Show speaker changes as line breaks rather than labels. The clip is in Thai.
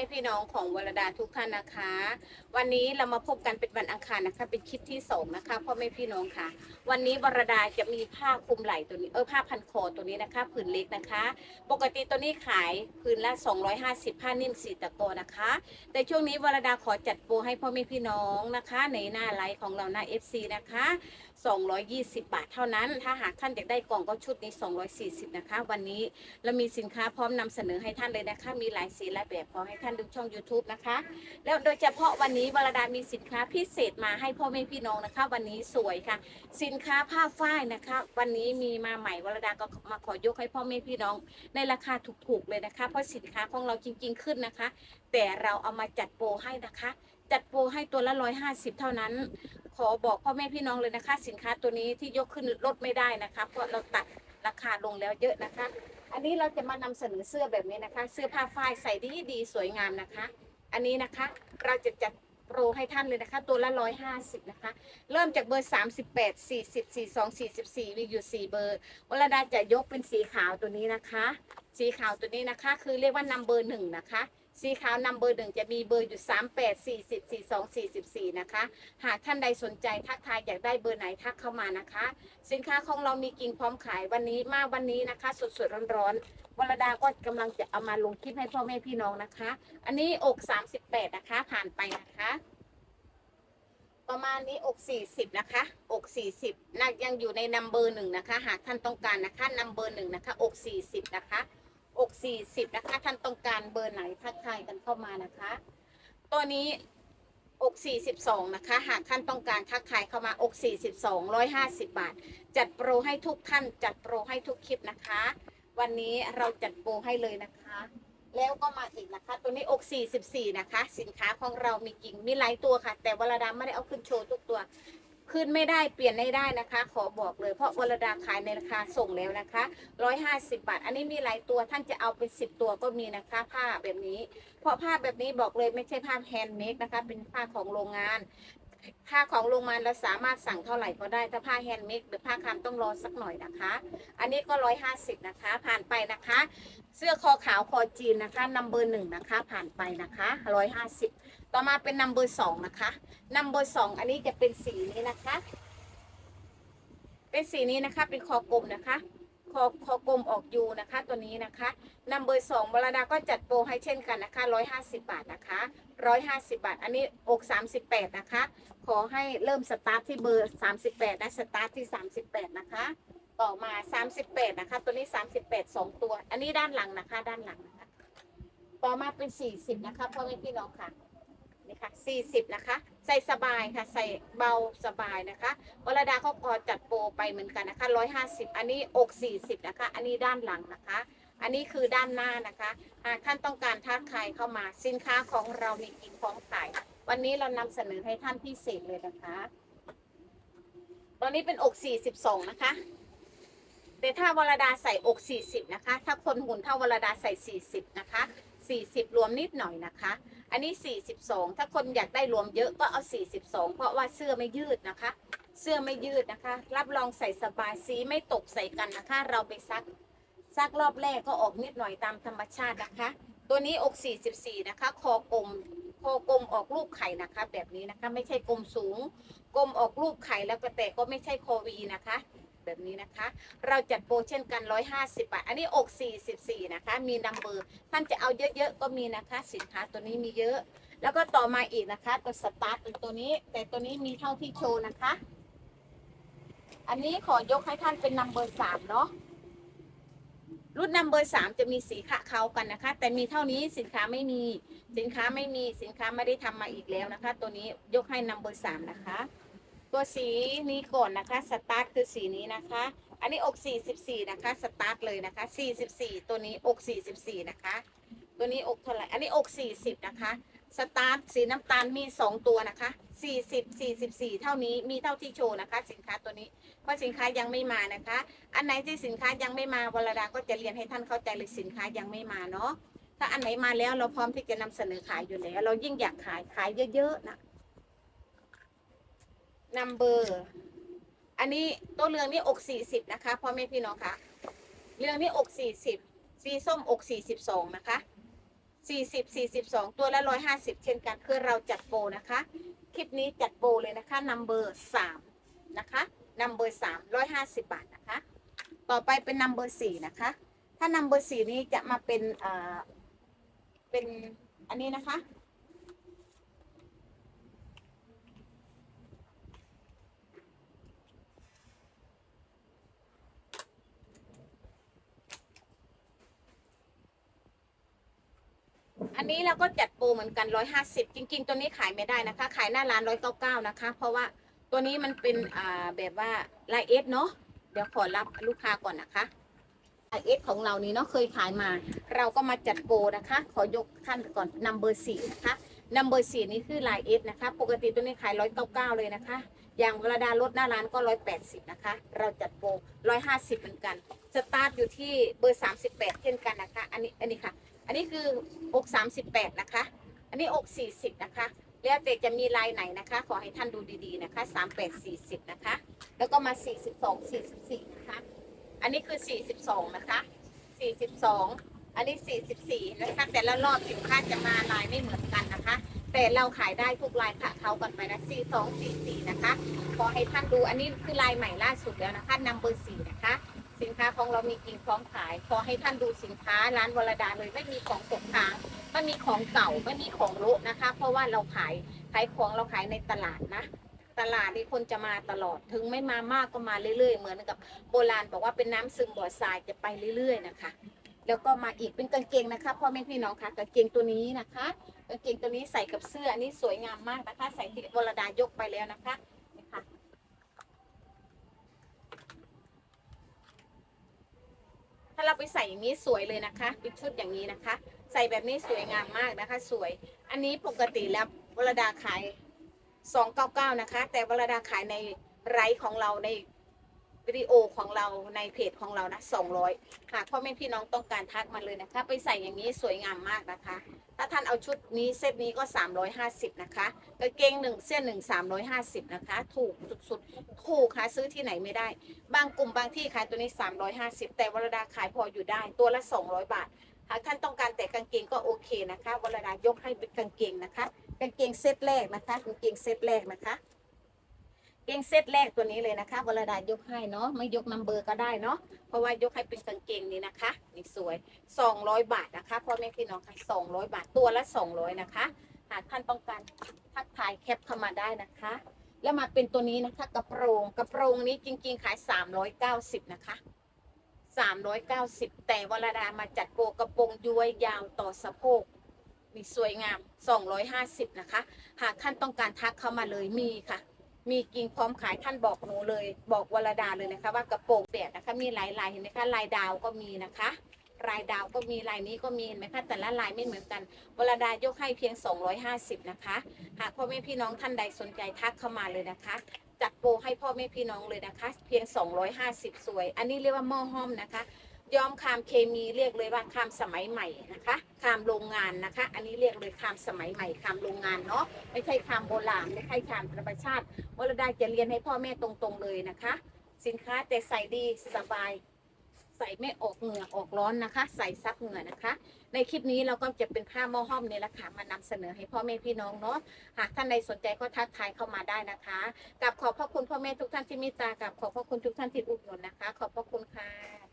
ม่พี่น้องของวรดาทุกท่านนะคะ วันนี้เรามาพบกันเป็นวันอังคารนะคะ เป็นคลิปที่สองนะคะพ่อแม่พี่น้องค่ะ วันนี้วรดาจะมีผ้าคลุมไหล่ตัวนี้เออผ้าพันคอตัวนี้นะคะผืนเล็กนะคะ ปกติตัวนี้ขายผืนละ 250 ผ้านิ่มสีตะโกนะคะ แต่ช่วงนี้วรดาขอจัดโปรให้พ่อแม่พี่น้องนะคะ ในหน้าไลฟ์ของเราหน้า FC นะคะ 220 บาทเท่านั้น ถ้าหากท่านอยากได้กล่องก็ชุดนี้ 240 นะคะ วันนี้เรามีสินค้าพร้อมนำเสนอให้ท่านเลยนะคะ มีหลายสีหลายแบบขอให้ท่านดูช่อง YouTube นะคะ แล้วโดยเฉพาะวันนี้วรดามีสินค้าพิเศษมาให้พ่อแม่พี่น้องนะคะ วันนี้สวยค่ะ สินค้าผ้าฝ้ายนะคะ วันนี้มีมาใหม่วรดาก็มาขอยกให้พ่อแม่พี่น้อง ในราคาถูกๆเลยนะคะ เพราะสินค้าของเราจริง ๆขึ้นนะคะ แต่เราเอามาจัดโปรให้นะคะจัดโปรให้ตัวละ 150 เท่านั้น ขอบอกพ่อแม่พี่น้องเลยนะคะ สินค้าตัวนี้ที่ยกขึ้นลดไม่ได้นะคะ เพราะเราตัดราคาลงแล้วเยอะนะคะ อันนี้เราจะมานำเสนอเสื้อแบบนี้นะคะ เสื้อผ้าฝ้ายใส่ดีดีสวยงามนะคะ อันนี้นะคะเราจะจัดโปรให้ท่านเลยนะคะ ตัวละร้อยห้าสิบนะคะ เริ่มจากเบอร์38 40 42 44มีอยู่4เบอร์วรดาจะยกเป็นสีขาวตัวนี้นะคะ สีขาวตัวนี้นะคะ คือเรียกว่านัมเบอร์หนึ่งนะคะ สีขาวนัมเบอร์หนึ่งจะมีเบอร์อยู่38 40 42 44นะคะ หากท่านใดสนใจทักทายอยากได้เบอร์ไหนทักเข้ามานะคะ สินค้าของเรามีกิ่งพร้อมขายวันนี้มาวันนี้นะคะ สดๆร้อนๆวรดาก็กำลังจะเอามาลงคลิปให้พ่อแม่พี่น้องนะคะ อันนี้อก38นะคะ ผ่านไปนะคะประมาณนี้อก40นะคะอก40นักยังอยู่ในนัมเบอร์หนึ่งนะคะ หากท่านต้องการนะคะนัมเบอร์หนึ่งนะคะอก40นะคะ อก40นะคะท่านต้องการเบอร์ไหนทักทายกันเข้ามานะคะ ตัวนี้อก42นะคะ หากท่านต้องการทักทายเข้ามาอก42 150บาท จัดโปรให้ทุกท่าน จัดโปรให้ทุกคลิปนะคะ วันนี้เราจัดโปรให้เลยนะคะ แล้วก็มาอีกนะคะ ตัวนี้อก44นะคะ สินค้าของเรามีกิ่งมีหลายตัวค่ะ แต่วรดาไม่ได้เอาขึ้นโชว์ทุกตัว ขึ้นไม่ได้เปลี่ยนไม่ได้นะคะ ขอบอกเลย เพราะวรดาขายในราคาส่งแล้วนะคะ 150 บาท อันนี้มีหลายตัวท่านจะเอาเป็น 10 ตัวก็มีนะคะ ผ้าแบบนี้ เพราะผ้าแบบนี้บอกเลยไม่ใช่ผ้าแฮนด์เมดนะคะ เป็นผ้าของโรงงาน ผ้าของโรงงานเราสามารถสั่งเท่าไหร่ก็ได้ ถ้าผ้าแฮนด์เมดหรือผ้าคำต้องรอสักหน่อยนะคะ อันนี้ก็150นะคะ ผ่านไปนะคะ เสื้อคอขาวคอจีนนะคะนัมเบอร์หนึ่งนะคะ ผ่านไปนะคะร้อยห้าสิบต่อมาเป็นนัมเบอร์สองนะคะนัมเบอร์สองอันนี้จะเป็นสีนี้นะคะ เป็นสีนี้นะคะ เป็นคอกลมนะคะ คอคอกลมออกยูนะคะ ตัวนี้นะคะนัมเบอร์สองบรดาก็จัดโปรให้เช่นกันนะคะร้อยห้าสิบาทนะคะร้อยห้าสิบาท อันนี้อกสามสิบแปดนะคะ ขอให้เริ่มสตาร์ทที่เบอร์สามสิบแปดนะสตาร์ทที่สามสิบแปดนะคะ ต่อมา38นะคะ ตัวนี้38 2ตัว อันนี้ด้านหลังนะคะ ด้านหลังนะคะ ต่อมาเป็น40นะคะพ่อแม่พี่น้องค่ะ ค่ะ 40 นะคะ ใส่สบายค่ะ ใส่เบาสบายนะคะวรดาเขาพอจัดโปรไปเหมือนกันนะคะ 150 อันนี้อก 40 นะคะ อันนี้ด้านหลังนะคะ อันนี้คือด้านหน้านะคะหากท่านต้องการทักทายเข้ามา สินค้าของเรามีกิ่งของขาย วันนี้เรานำเสนอให้ท่านพิเศษเลยนะคะ ตอนนี้เป็นอก 42 นะคะแต่ถ้าวรดาใส่อก 40 นะคะ ถ้าคนหุ่นเท่าวรดาใส่ 40 นะคะ 40 รวมนิดหน่อยนะคะ อันนี้ 42 ถ้าคนอยากได้รวมเยอะก็เอา 42 เพราะว่าเสื้อไม่ยืดนะคะ เสื้อไม่ยืดนะคะ รับรองใส่สบายสีไม่ตกใส่กันนะคะ เราไปซักซักรอบแรกก็ออกนิดหน่อยตามธรรมชาตินะคะ ตัวนี้อก 44 นะคะ คอกลมคอกลมออกรูปไข่นะคะ แบบนี้นะคะ ไม่ใช่กลมสูง กลมออกรูปไข่แล้วก็แต่ก็ไม่ใช่โควีนะคะ แบบนี้นะคะ เราจัดโปรเช่นกัน 150 บาท อันนี้อก 44 นะคะ มีนัมเบอร์ท่านจะเอาเยอะๆ ก็มีนะคะ สินค้าตัวนี้มีเยอะ แล้วก็ต่อมาอีกนะคะ ตัวสตาร์ทเป็นตัวนี้ แต่ตัวนี้มีเท่าที่โชว์นะคะ อันนี้ขอยกให้ท่านเป็นนัมเบอร์สามเนาะรุ่นนัมเบอร์สามจะมีสีขะเขากันนะคะ แต่มีเท่านี้สินค้าไม่มี สินค้าไม่มีสินค้าไม่ได้ทำมาอีกแล้วนะคะ ตัวนี้ยกให้นัมเบอร์สามนะคะ ตัวสีนี้ก่อนนะคะ สตาร์ทคือสีนี้นะคะ อันนี้อก 44 นะคะ สตาร์ทเลยนะคะ 44 ตัวนี้อก 44 นะคะ ตัวนี้อกเท่าไหร่ อันนี้อก 40 นะคะ สตาร์ทสีน้ำตาลมี 2 ตัวนะคะ 40 44 เท่านี้ มีเท่าที่โชว์นะคะ สินค้าตัวนี้ เพราะสินค้ายังไม่มานะคะ อันไหนที่สินค้ายังไม่มาวรดาก็จะเรียนให้ท่านเข้าใจเลยสินค้ายังไม่มาเนาะ ถ้าอันไหนมาแล้วเราพร้อมที่จะนำเสนอขายอยู่แล้ว เรายิ่งอยากขายขายเยอะๆนะ นัมเบอร์อันนี้ตัวเรืองนี่อกสี่สิบนะคะพ่อแม่พี่น้องคะเรืองนี่อกสี่สิบสีส้มอกสี่สิบสองนะคะ40 42ตัวละ150เช่นกันคือเราจัดโปรนะคะ คลิปนี้จัดโปรเลยนะคะนัมเบอร์3นะคะนัมเบอร์3 150บบาทนะคะ ต่อไปเป็นนัมเบอร์4นะคะ ถ้านัมเบอร์4นี้จะมาเป็นอ่าเป็นอันนี้นะคะ อันนี้เราก็จัดโปรเหมือนกัน 150 จริง ๆ ตัวนี้ขายไม่ได้นะคะ ขายหน้าร้าน 199 นะคะ เพราะว่าตัวนี้มันเป็นอ่าแบบว่าลายเอสเนาะเดี๋ยวขอรับลูกค้าก่อนนะคะลายเอสของเรานี่เนาะเคยขายมา เราก็มาจัดโปรนะคะ ขอยกขั้นก่อนนัมเบอร์สี่นะคะนัมเบอร์สี่นี่คือลายเอสนะคะ ปกติตัวนี้ขาย 199 เลยนะคะ อย่างเวลาดาลดหน้าร้านก็ 180 นะคะ เราจัดโปร 150 เหมือนกัน สตาร์ทอยู่ที่เบอร์ 38 เช่นกันนะคะ อันนี้อันนี้ค่ะ อันนี้คืออก38นะคะ อันนี้อก40นะคะแล้วแต่จะมีลายไหนนะคะ ขอให้ท่านดูดีๆนะคะ38 40นะคะ แล้วก็มา 42 44นะคะ อันนี้คือ 42นะคะ42 อันนี้ 44นะคะแต่ละรอบสินค้าจะมาลายไม่เหมือนกันนะคะ แต่เราขายได้ทุกลายค่ะเขากันไปนะ42 44นะคะ ขอให้ท่านดูอันนี้คือลายใหม่ล่าสุดแล้วนะคะนัมเบอร์4 นคะสินค้าของเรามีกิ่งพร้อมขาย ขอให้ท่านดูสินค้าร้านวรดาเลยไม่มีของตกค้างไม่มีของเก่าไม่มีของโละนะคะ เพราะว่าเราขายขายของเราขายในตลาดนะตลาดนี่คนจะมาตลอดถึงไม่มามากก็มาเรื่อย ๆ เหมือนกับโบราณบอกว่าเป็นน้ำซึมบ่อทรายจะไปเรื่อย ๆ นะคะ แล้วก็มาอีกเป็นกางเกงนะคะพ่อแม่พี่น้องคะกางเกงตัวนี้นะคะกางเกงตัวนี้ใส่กับเสื้ออันนี้สวยงามมากนะคะ ใส่ที่วรดายกไปแล้วนะคะนี่ค่ะ ถ้าเราไปใส่อย่างนี้สวยเลยนะคะเป็นชุดอย่างนี้นะคะ ใส่แบบนี้สวยงามมากนะคะ สวย อันนี้ปกติแล้ววรดาขาย 299 นะคะ แต่วรดาขายในไลฟ์ของเราใน วิดีโอของเราในเพจของเรานะ200หากพ่อแม่พี่น้องต้องการทักมาเลยนะคะ ไปใส่อย่างนี้สวยงามมากนะคะ ถ้าท่านเอาชุดนี้เซตนี้ก็ 350 นะคะกางเกงหนึ่งเสื้อหนึ่ง350 นะคะ ถูกสุดๆถูกค่ะซื้อที่ไหนไม่ได้ บางกลุ่มบางที่ขายตัวนี้ 350 แต่วรดาขายพออยู่ได้ตัวละ 200 บาทหากท่านต้องการแต่กางเกงก็โอเคนะคะวรดายกให้เป็นกางเกงนะคะ กางเกงเซตแรกนะคะกางเกงเซตแรกนะคะ กงเกงเซตแรกตัวนี้เลยนะคะวรดายกให้เนาะไม่ยกนัมเบอร์ก็ได้เนาะเพราะว่ายกให้เป็นกางเกงนี้นะคะนี่สวย 200 บาทนะคะพ่อแม่พี่น้องค่ะ200 บาทตัวละ 200 นะคะ หากท่านต้องการทักทายแคปเข้ามาได้นะคะ แล้วมาเป็นตัวนี้นะคะกระโปรงกระโปรงนี้จริงๆขาย 390 นะคะ 390 แต่วลาดามาจัดโปรกระโปรงย้วยยาวต่อสะโพกมีสวยงาม 250 นะคะ หากท่านต้องการทักเข้ามาเลยมีค่ะ มีกิ่งพร้อมขายท่านบอกหนูเลย บอกวรดาเลยนะคะ ว่ากระโปรงแดดนะคะมีหลายลายเห็นไหมคะลายดาวก็มีนะคะ ลายดาวก็มีลายนี้ก็มีเห็นไหมคะแต่ละลายไม่เหมือนกันวรดายกให้เพียง 250 นะคะ หากพ่อแม่พี่น้องท่านใดสนใจทักเข้ามาเลยนะคะจัดโปรให้พ่อแม่พี่น้องเลยนะคะ เพียง 250 สวย อันนี้เรียกว่าหม้อห้อมนะคะ ย้อมคามเคมีเรียกเลยว่าคามสมัยใหม่นะคะคามโรงงานนะคะ อันนี้เรียกเลยคามสมัยใหม่คามโรงงานเนาะไม่ใช่คามโบราณไม่ใช่คามธรรมชาติวรดาจะเรียนให้พ่อแม่ตรงๆเลยนะคะ สินค้าแต่ใส่ดีสบาย ใส่ไม่ออกเหงื่อออกร้อนนะคะ ใส่ซับเหงื่อนะคะ ในคลิปนี้เราก็จะเป็นผ้าหม้อห้อมเนี่แหละค่ะมานำเสนอให้พ่อแม่พี่น้องเนาะหากท่านใดสนใจก็ทักทายเข้ามาได้นะคะกับขอบพระคุณพ่อแม่ทุกท่านที่มตตากับขอบพระคุณทุกท่านที่อุดหนุนนะคะ ขอบพระคุณค่ะ